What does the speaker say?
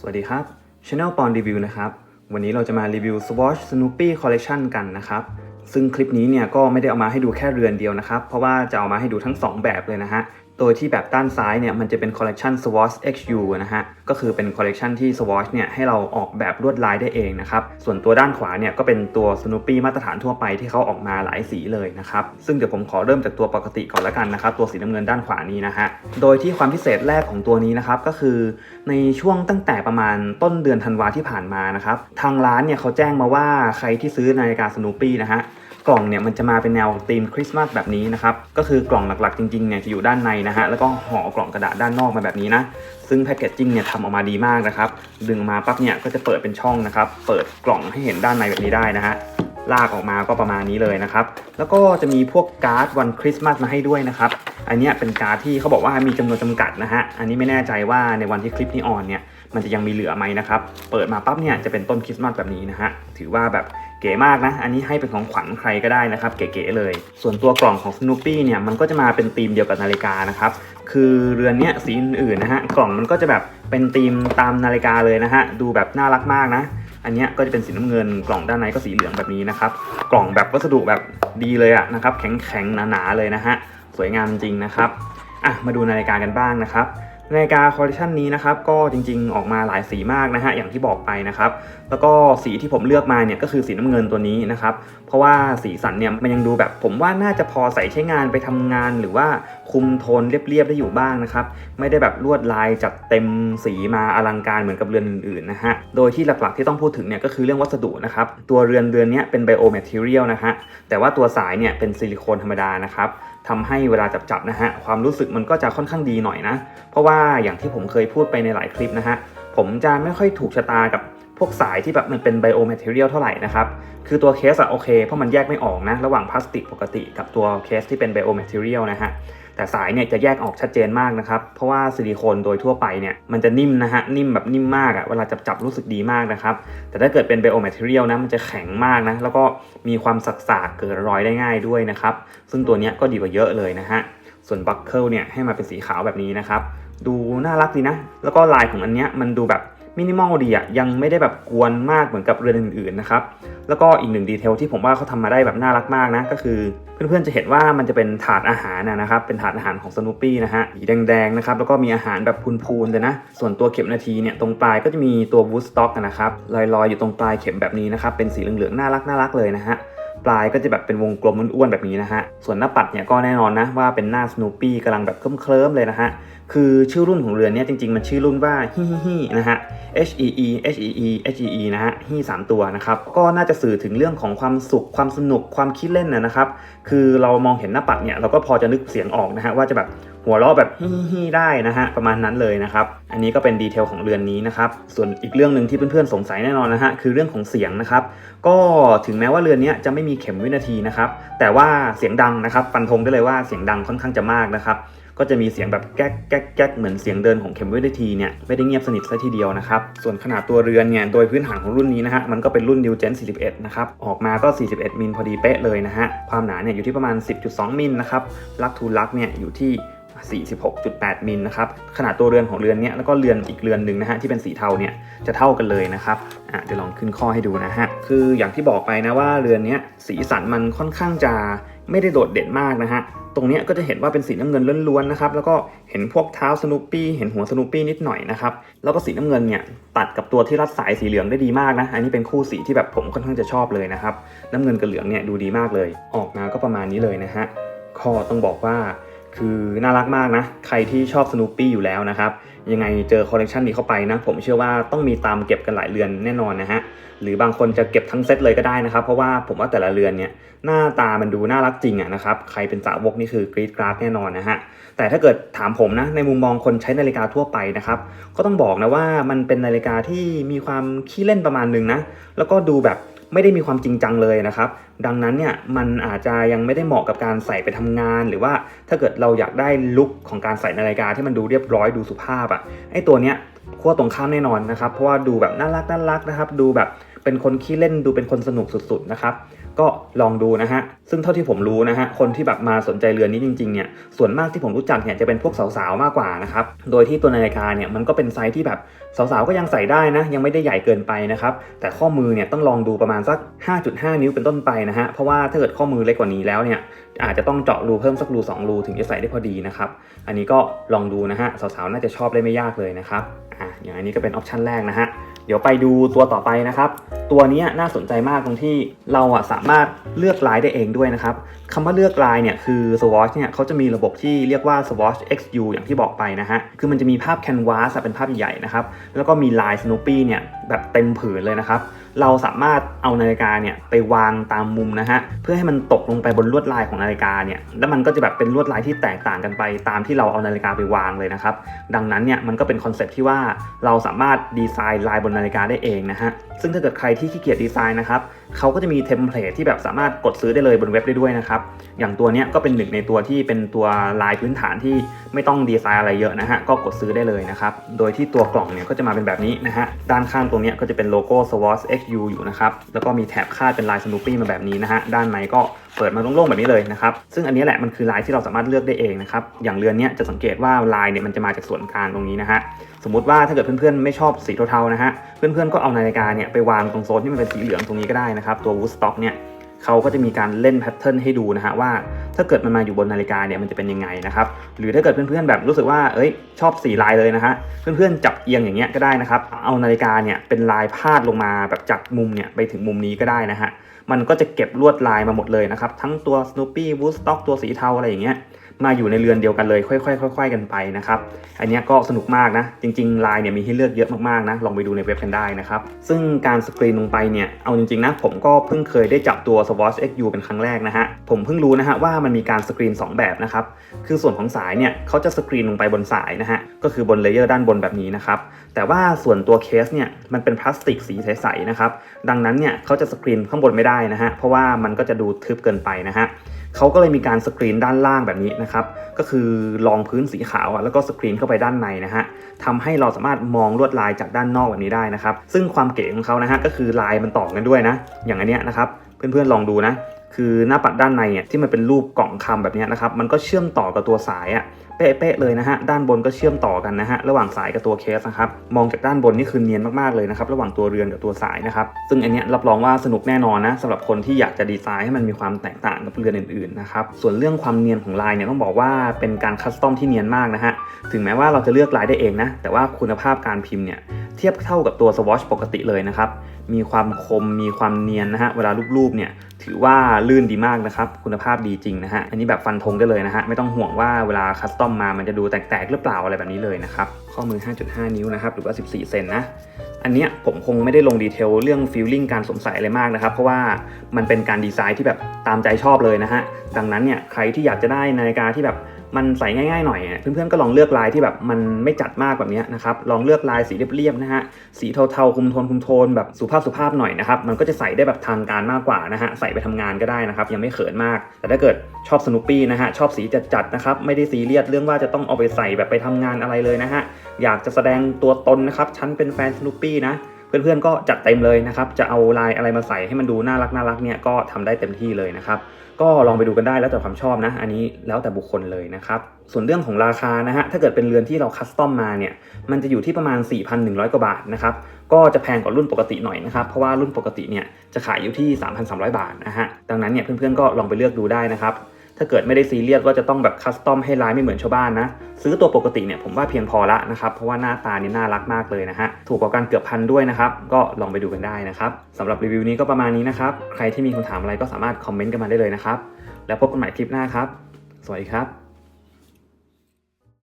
สวัสดีครับ Channel ปอนรีวิวนะครับ วันนี้เราจะมารีวิว Swatch Snoopy Collection กันนะครับ ซึ่งคลิปนี้เนี่ยก็ไม่ได้เอามาให้ดูแค่เรือนเดียวนะครับ เพราะว่าจะเอามาให้ดูทั้ง 2 แบบเลยนะฮะ โดยที่แบบด้านซ้ายเนี่ยมันจะเป็นคอลเลกชัน Swatch XU นะฮะ ก็คือเป็นคอลเลกชันที่ Swatch เนี่ยให้เราออกแบบลวดลายได้เองนะครับ ส่วนตัวด้านขวาเนี่ยก็เป็นตัว Snoopy มาตรฐานทั่วไปที่เขาออกมาหลายสีเลยนะครับ ซึ่งเดี๋ยวผมขอเริ่มจากตัวปกติก่อนละกันนะครับ ตัวสีน้ำเงินด้านขวานี้นะฮะ โดยที่ความพิเศษแรกของตัวนี้นะครับก็คือในช่วงตั้งแต่ประมาณต้นเดือนธันวาที่ผ่านมานะครับทางร้านเนี่ยเขาแจ้งมาว่าใครที่ซื้อนาฬิกา Snoopy นะฮะกล่องเนี่ยมันจะมาเป็นแนวธีมคริสต์มาสแบบนี้นะครับก็คือกล่องหลักๆจริงๆเนี่ยจะอยู่ด้านในนะฮะแล้วก็ห่อกล่องกระดาษด้านนอกมาแบบนี้นะซึ่งแพคเกจจิ้งเนี่ยทำออกมาดีมากนะครับ ดึงมาปั๊บเนี่ยก็จะเปิดเป็นช่องนะครับ เปิดกล่องให้เห็นด้านในแบบนี้ได้นะฮะลากออกมาก็ประมาณนี้เลยนะครับ แล้วก็จะมีพวกการ์ดวันคริสต์มาสมาให้ด้วยนะครับ อันนี้เป็นการ์ดที่เขาบอกว่ามีจำนวนจำกัดนะฮะ อันนี้ไม่แน่ใจว่าในวันที่คลิปนี้ออนเนี่ย มันจะยังมีเหลือไหมนะครับ เปิดมาปั๊บเนี่ยจะเป็นต้นคริสต์มาสแบบนี้นะฮะ ถือว่าแบบ เก๋มากนะ อันนี้ให้เป็นของขวัญใครก็ได้นะครับ เก๋ๆเลย ส่วนตัวกล่องของ Snoopy เนี่ยมันก็จะมาเป็นธีมเดียวกับนาฬิกานะครับ คือเรือนเนี้ยสีอื่นๆนะฮะ กล่องมันก็จะแบบเป็นธีมตามนาฬิกาเลยนะฮะ ดูแบบน่ารักมากนะ อันนี้ก็จะเป็นสีน้ำเงิน กล่องด้านในก็สีเหลืองแบบนี้นะครับ กล่องแบบวัสดุแบบดีเลยอะนะครับ แข็งๆหนาๆเลยนะฮะ สวยงามจริงนะครับ อะ มาดูนาฬิกากันบ้างนะครับ นาฬิกาคอลเลคชันนี้นะครับก็จริงๆออกมาหลายสีมากนะฮะอย่างที่บอกไปนะครับ แล้วก็สีที่ผมเลือกมาเนี่ยก็คือสีน้ำเงินตัวนี้นะครับ เพราะว่าสีสันเนี่ยมันยังดูแบบ ผมว่าน่าจะพอใส่ใช้งานไปทำงาน หรือว่าคุมโทนเรียบๆได้อยู่บ้างนะครับไม่ได้แบบลวดลายจัดเต็มสีมาอลังการเหมือนกับเรือนอื่นๆนะฮะโดยที่หลักๆที่ต้องพูดถึงเนี่ยก็คือเรื่องวัสดุนะครับตัวเรือนเรือนนี้เป็นไบโอแมทเทียลนะฮะแต่ว่าตัวสายเนี่ยเป็นซิลิโคนธรรมดานะครับ ทำให้เวลาจับๆนะฮะความรู้สึกมันก็จะค่อนข้างดีหน่อยนะ เพราะว่าอย่างที่ผมเคยพูดไปในหลายคลิปนะฮะผมจะไม่ค่อยถูกชะตากับพวกสายที่แบบมันเป็นไบโอแมทเทอเรียลเท่าไหร่นะครับ คือตัวเคสอะโอเค เพราะมันแยกไม่ออกนะ ระหว่างพลาสติกปกติกับตัวเคสที่เป็นไบโอแมทเทอเรียลนะฮะ แต่สายเนี่ยจะแยกออกชัดเจนมากนะครับ เพราะว่าซิลิโคนโดยทั่วไปเนี่ยมันจะนิ่มนะฮะ นิ่มแบบนิ่มมากอะเวลาจับจับรู้สึกดีมากนะครับ แต่ถ้าเกิดเป็นไบโอแมทเทียลนะมันจะแข็งมากนะ แล้วก็มีความสักๆเกิดรอยได้ง่ายด้วยนะครับ ซึ่งตัวเนี้ยก็ดีกว่าเยอะเลยนะฮะ ส่วนบัคเกิลเนี่ยให้มาเป็นสีขาวแบบนี้นะครับ ดูน่ารักดีนะ แล้วก็ลายของอันเนี้ยมันดูแบบ มินิมอลดีอะยังไม่ได้แบบกวนมากเหมือนกับเรือนอื่นๆนะครับ แล้วก็อีกหนึ่งดีเทลที่ผมว่าเขาทำมาได้แบบน่ารักมากนะ ก็คือเพื่อนๆจะเห็นว่ามันจะเป็นถาดอาหารนะนะครับ เป็นถาดอาหารของสนุปปี้นะฮะสีแดงๆนะครับ แล้วก็มีอาหารแบบพูนๆเลยนะ ส่วนตัวเข็มนาทีเนี่ยตรงปลายก็จะมีตัววูดสต็อกนะครับลอยๆอยู่ตรงปลายเข็มแบบนี้นะครับ เป็นสีเหลืองๆน่ารักน่ารักเลยนะฮะ ปลายก็จะแบบเป็นวงกลมอ้วนๆแบบนี้นะฮะ ส่วนหน้าปัดเนี่ยก็แน่นอนนะว่าเป็นหน้า Snoopy กำลังแบบเคลิ้มๆเลยนะฮะ คือชื่อรุ่นของเรือนเนี่ยจริงๆ มันชื่อรุ่นว่าฮิฮิฮินะฮะ H E E H E E H E E นะฮะฮิสามตัวนะครับ ก็น่าจะสื่อถึงเรื่องของความสุขความสนุกความคิดเล่นนะครับ คือเรามองเห็นหน้าปัดเนี่ยเราก็พอจะนึกเสียงออกนะฮะว่าจะแบบ หัวเราะแบบฮิฮิฮิได้นะฮะประมาณนั้นเลยนะครับอันนี้ก็เป็นดีเทลของเรือนนี้นะครับส่วนอีกเรื่องหนึ่งที่เพื่อนๆสงสัยแน่นอนนะฮะคือเรื่องของเสียงนะครับก็ถึงแม้ว่าเรือนนี้จะไม่มีเข็มวินาทีนะครับแต่ว่าเสียงดังนะครับฟันธงได้เลยว่าเสียงดังค่อนข้างจะมากนะครับก็จะมีเสียงแบบแก๊กแก๊กแก๊กเหมือนเสียงเดินของเข็มวินาทีเนี่ยไม่ได้เงียบสนิทซะทีเดียวนะครับ ส่วนขนาดตัวเรือนเนี่ยโดยพื้นฐานของรุ่นนี้นะฮะมันก็เป็นรุ่น New Gen 41 นะครับ ออกมาก็ 41 มิลพอดีเป๊ะเลยนะฮะ ความหนาเนี่ยอยู่ที่ประมาณ 10.2 มิลนะครับลักทูลักเนี่ยอยู่ที่ 46.8มิลนะครับขนาดตัวเรือนของเรือนนี้แล้วก็เรือนอีกเรือนหนึ่งนะฮะที่เป็นสีเทาเนี่ยจะเท่ากันเลยนะครับอะเดี๋ยวลองขึ้นข้อให้ดูนะฮะคืออย่างที่บอกไปนะว่าเรือนนี้สีสันมันค่อนข้างจะไม่ได้โดดเด่นมากนะฮะตรงนี้ก็จะเห็นว่าเป็นสีน้ำเงินล้วนๆนะครับแล้วก็เห็นพวกเท้าสนุปปี้เห็นหัวสนุปปี้นิดหน่อยนะครับแล้วก็สีน้ำเงินเนี่ยตัดกับตัวที่รัดสายสีเหลืองได้ดีมากนะอันนี้เป็นคู่สีที่แบบผมค่อนข้างจะชอบเลยนะครับน้ำเงินกับเหลืองเนี่ยดูดีมากเลย ออกมาก็ประมาณนี้เลยนะฮะข้อต้องบอกว่า คือน่ารักมากนะ ใครที่ชอบสนุปปี้อยู่แล้วนะครับ ยังไงเจอคอลเลกชันนี้เข้าไปนะ ผมเชื่อว่าต้องมีตามเก็บกันหลายเรือนแน่นอนนะฮะ หรือบางคนจะเก็บทั้งเซตเลยก็ได้นะครับ เพราะว่าผมว่าแต่ละเรือนเนี่ยหน้าตามันดูน่ารักจริงอะนะครับ ใครเป็นสาวกนี่คือกรีดกราดแน่นอนนะฮะ แต่ถ้าเกิดถามผมนะ ในมุมมองคนใช้นาฬิกาทั่วไปนะครับ ก็ต้องบอกนะว่ามันเป็นนาฬิกาที่มีความขี้เล่นประมาณหนึงนะ แล้วก็ดูแบบ ไม่ได้มีความจริงจังเลยนะครับ ดังนั้นเนี่ยมันอาจจะยังไม่ได้เหมาะกับการใส่ไปทำงาน หรือว่าถ้าเกิดเราอยากได้ลุคของการใส่นาฬิกาที่มันดูเรียบร้อยดูสุภาพอะ่ะไอตัวเนี้ยขั้วตรงข้ามแน่นอนนะครับ เพราะว่าดูแบบน่ารักน่ารักนะครับ ดูแบบเป็นคนขี้เล่นดูเป็นคนสนุกสุดๆนะครับ ก็ลองดูนะฮะ ซึ่งเท่าที่ผมรู้นะฮะ คนที่แบบมาสนใจเรือนนี้จริงๆ เนี่ย ส่วนมากที่ผมรู้จักเนี่ยจะเป็นพวกสาวๆ มากกว่านะครับ โดยที่ตัวนาฬิกาเนี่ยมันก็เป็นไซส์ที่แบบสาวๆ ก็ยังใส่ได้นะ ยังไม่ได้ใหญ่เกินไปนะครับ แต่ข้อมือเนี่ยต้องลองดูประมาณสัก 5.5 นิ้วเป็นต้นไปนะฮะ เพราะว่าถ้าเกิดข้อมือเล็กกว่านี้แล้วเนี่ยอาจจะต้องเจาะรูเพิ่มสักรู2รูถึงจะใส่ได้พอดีนะครับ อันนี้ก็ลองดูนะฮะสาวๆ น่าจะชอบได้ไม่ยากเลยนะครับ อะอย่างอันนี้ก็เป็นออปชันแรกนะฮะ เดี๋ยวไปดูตัวต่อไปนะครับตัวนี้น่าสนใจมากตรงที่เราอะสามารถเลือกลายได้เองด้วยนะครับคำว่าเลือกลายเนี่ยคือ Swatch เนี่ยเขาจะมีระบบที่เรียกว่า Swatch XU อย่างที่บอกไปนะฮะ คือมันจะมีภาพ Canvas อะเป็นภาพใหญ่นะครับ แล้วก็มีลาย Snoopy เนี่ยแบบเต็มผืนเลยนะครับ เราสามารถเอานาฬิกาเนี่ยไปวางตามมุมนะฮะ เพื่อให้มันตกลงไปบนลวดลายของนาฬิกาเนี่ย แล้วมันก็จะแบบเป็นลวดลายที่แตกต่างกันไป ตามที่เราเอานาฬิกาไปวางเลยนะครับ ดังนั้นเนี่ยมันก็เป็นคอนเซ็ปต์ที่ว่าเราสามารถดีไซน์ลายบนนาฬิกาได้เองนะฮะ ซึ่งถ้าเกิดใครที่ขี้เกียจดีไซน์นะครับเขาก็จะมีเทมเพลตที่แบบสามารถกดซื้อได้เลยบนเว็บได้ด้วยนะครับ อย่างตัวนี้ก็เป็นหนึ่งในตัวที่เป็นตัวลายพื้นฐานที่ไม่ต้องดีไซน์อะไรเยอะนะฮะ ก็กดซื้อได้เลยนะครับ โดยที่ตัวกล่องเนี่ยก็จะมาเป็นแบบนี้นะฮะ ด้านข้างตรงนี้ก็จะเป็นโลโก้ Swatch XU อยู่นะครับ แล้วก็มีแถบคาดเป็นลาย Snoopy มาแบบนี้นะฮะ ด้านในก็เปิดมาโล่งๆแบบนี้เลยนะครับ ซึ่งอันนี้แหละมันคือลายที่เราสามารถเลือกได้เองนะครับ อย่างเรือนนี้จะสังเกตว่าลายเนี่ยมันจะมาจากส่วนกลางตรงนี้นะฮะ สมมติว่าถ้าเกิดเพื่อนๆไม่ชอบสีเทาๆนะฮะ เพื่อนๆก็เอานาฬิกาเนี่ยไปวางตรงโซนที่มันเป็นสีเหลืองตรงนี้ก็ได้นะครับตัว Woodstock เนี่ยเขาก็จะมีการเล่นแพทเทิร์นให้ดูนะฮะว่าถ้าเกิดมันมาอยู่บนนาฬิกาเนี่ยมันจะเป็นยังไงนะครับหรือถ้าเกิดเพื่อนๆแบบรู้สึกว่าเอ้ยชอบสีลายเลยนะฮะเพื่อนๆจับเอียงอย่างเงี้ยก็ได้นะครับเอานาฬิกาเนี่ยเป็นลายพาดลงมาแบบจากมุมเนี่ยไปถึงมุมนี้ก็ได้นะฮะมันก็จะเก็บลวดลายมาหมดเลยนะครับทั้งตัว Snoopy Woodstock ตัวสีเทาอะไรอย่างเงี้ย มาอยู่ในเรือนเดียวกันเลยค่อยๆค่อยๆกันไปนะครับอันนี้ก็สนุกมากนะ จริงๆลายเนี่ยมีให้เลือกเยอะมากๆนะลองไปดูในเว็บกันได้นะครับซึ่งการสกรีนลงไปเนี่ยเอาจริงๆนะผมก็เพิ่งเคยได้จับตัว Swatch XU เป็นครั้งแรกนะฮะผมเพิ่งรู้นะฮะว่ามันมีการสกรีน 2 แบบนะครับคือส่วนของสายเนี่ยเขาจะสกรีนลงไปบนสายนะฮะก็คือบนเลเยอร์ด้านบนแบบนี้นะครับแต่ว่าส่วนตัวเคสเนี่ยมันเป็นพลาสติกสีใสๆนะครับดังนั้นเนี่ยเขาจะสกรีนข้างบนไม่ได้นะฮะเพราะว่ามันก็จะดูทึบเกินไปนะฮะ เขาก็เลยมีการสกรีนด้านล่างแบบนี้นะครับ ก็คือรองพื้นสีขาวอะแล้วก็สกรีนเข้าไปด้านในนะฮะทำให้เราสามารถมองลวดลายจากด้านนอกแบบนี้ได้นะครับ ซึ่งความเก๋ของเขานะฮะก็คือลายมันต่อกันด้วยนะ อย่างอันเนี้ยนะครับ เพื่อนๆลองดูนะ คือหน้าปัดด้านในเนี่ยที่มันเป็นรูปกล่องคำแบบนี้นะครับมันก็เชื่อมต่อกับตัวสายอะเป๊ะๆเลยนะฮะด้านบนก็เชื่อมต่อกันนะฮะระหว่างสายกับตัวเคสนะครับมองจากด้านบนนี่คือเนียนมากๆเลยนะครับระหว่างตัวเรือนกับตัวสายนะครับซึ่งอันนี้รับรองว่าสนุกแน่นอนนะสำหรับคนที่อยากจะดีไซน์ให้มันมีความแตกต่างกับเรือนอื่นๆนะครับส่วนเรื่องความเนียนของลายเนี่ยต้องบอกว่าเป็นการคัสตอมที่เนียนมากนะฮะถึงแม้ว่าเราจะเลือกลายได้เองนะแต่ว่าคุณภาพการพิมพ์เนี่ย เทียบเท่ากับตัว Swatch ปกติเลยนะครับ มีความคมมีความเนียนนะฮะ เวลารูปๆเนี่ยถือว่าลื่นดีมากนะครับ คุณภาพดีจริงนะฮะ อันนี้แบบฟันธงได้เลยนะฮะ ไม่ต้องห่วงว่าเวลาคัสตอมมามันจะดูแตกๆหรือเปล่าอะไรแบบนี้เลยนะครับ ข้อมือ 5.5 นิ้วนะครับ หรือว่า 14 เซนนะ อันเนี้ยผมคงไม่ได้ลงดีเทลเรื่องฟีลลิ่งการสวมใส่อะไรมากนะครับ เพราะว่ามันเป็นการดีไซน์ที่แบบตามใจชอบเลยนะฮะ ดังนั้นเนี่ยใครที่อยากจะได้นาฬิกาที่แบบ มันใส่ง่ายๆหน่อยเพื่อนๆก็ลองเลือกลายที่แบบมันไม่จัดมากแบบนี้นะครับลองเลือกลายสีเรียบๆนะฮะสีเทาๆคุมโทนคุมโทนแบบสุภาพสุภาพหน่อยนะครับมันก็จะใส่ได้แบบทางการมากกว่านะฮะใส่ไปทำงานก็ได้นะครับยังไม่เขินมาก แต่ถ้าเกิดชอบสนุปปี้นะฮะชอบสีจัดๆนะครับไม่ได้ซีเรียสเรื่องว่าจะต้องเอาไปใส่แบบไปทำงานอะไรเลยนะฮะอยากจะแสดงตัวตนนะครับฉันเป็นแฟนสนุปปี้นะเพื่อนๆก็จัดเต็มเลยนะครับ จะเอาลายอะไรมาใส่ให้มันดูน่ารักน่ารักเนี่ยก็ทำได้เต็มที่เลยนะครับ ก็ลองไปดูกันได้แล้วแต่ความชอบนะ อันนี้แล้วแต่บุคคลเลยนะครับ ส่วนเรื่องของราคานะฮะถ้าเกิดเป็นเรือนที่เราคัสตอมมาเนี่ยมันจะอยู่ที่ประมาณ 4,100 กว่าบาทนะครับก็จะแพงกว่ารุ่นปกติหน่อยนะครับเพราะว่ารุ่นปกติเนี่ยจะขายอยู่ที่ 3,300 บาทนะฮะดังนั้นเนี่ยเพื่อนๆก็ลองไปเลือกดูได้นะครับ ถ้าเกิดไม่ได้ซีเรียสว่าจะต้องแบบคัสตอมให้ลายไม่เหมือนชาวบ้านนะ ซื้อตัวปกติเนี่ยผมว่าเพียงพอละนะครับ เพราะว่าหน้าตานี่น่ารักมากเลยนะฮะ ถูกกว่ากันเกือบพันด้วยนะครับ ก็ลองไปดูกันได้นะครับสำหรับรีวิวนี้ก็ประมาณนี้นะครับ ใครที่มีคำถามอะไรก็สามารถคอมเมนต์กันมาได้เลยนะครับ แล้วพบกันใหม่คลิปหน้าครับ สวัสดีครับ